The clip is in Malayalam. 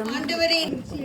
ആശീർവദിക്കും